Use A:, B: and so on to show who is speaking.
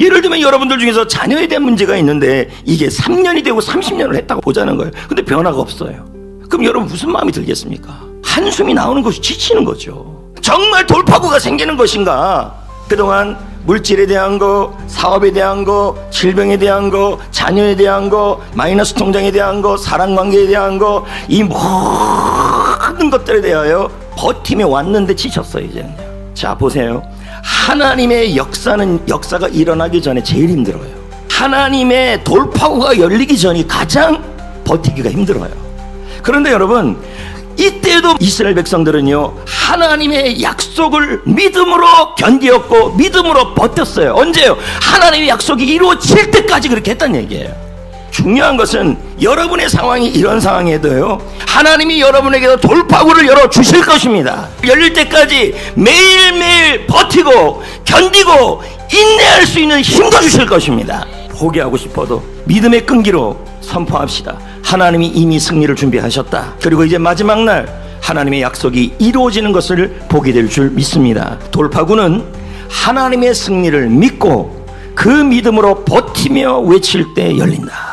A: 예를 들면 여러분들 중에서 자녀에 대한 문제가 있는데 이게 3년이 되고 30년을 했다고 보자는 거예요. 근데 변화가 없어요. 그럼 여러분 무슨 마음이 들겠습니까? 한숨이 나오는 것이 지치는 거죠. 정말 돌파구가 생기는 것인가? 그동안 물질에 대한 거, 사업에 대한 거, 질병에 대한 거, 자녀에 대한 거, 마이너스 통장에 대한 거, 사랑 관계에 대한 거, 이 모든 것들에 대하여 버티며 왔는데 지쳤어요, 이제는요. 자, 보세요. 하나님의 역사는 역사가 일어나기 전에 제일 힘들어요. 하나님의 돌파구가 열리기 전이 가장 버티기가 힘들어요. 그런데 여러분, 이때도 이스라엘 백성들은요, 하나님의 약속을 믿음으로 견디었고, 믿음으로 버텼어요. 언제요? 하나님의 약속이 이루어질 때까지 그렇게 했단 얘기예요. 중요한 것은 여러분의 상황이 이런 상황에도요, 하나님이 여러분에게도 돌파구를 열어 주실 것입니다. 열릴 때까지 매일매일 버티고, 견디고, 인내할 수 있는 힘도 주실 것입니다. 포기하고 싶어도 믿음의 끈기로 선포합시다. 하나님이 이미 승리를 준비하셨다. 그리고 이제 마지막 날 하나님의 약속이 이루어지는 것을 보게 될 줄 믿습니다. 돌파구는 하나님의 승리를 믿고 그 믿음으로 버티며 외칠 때 열린다.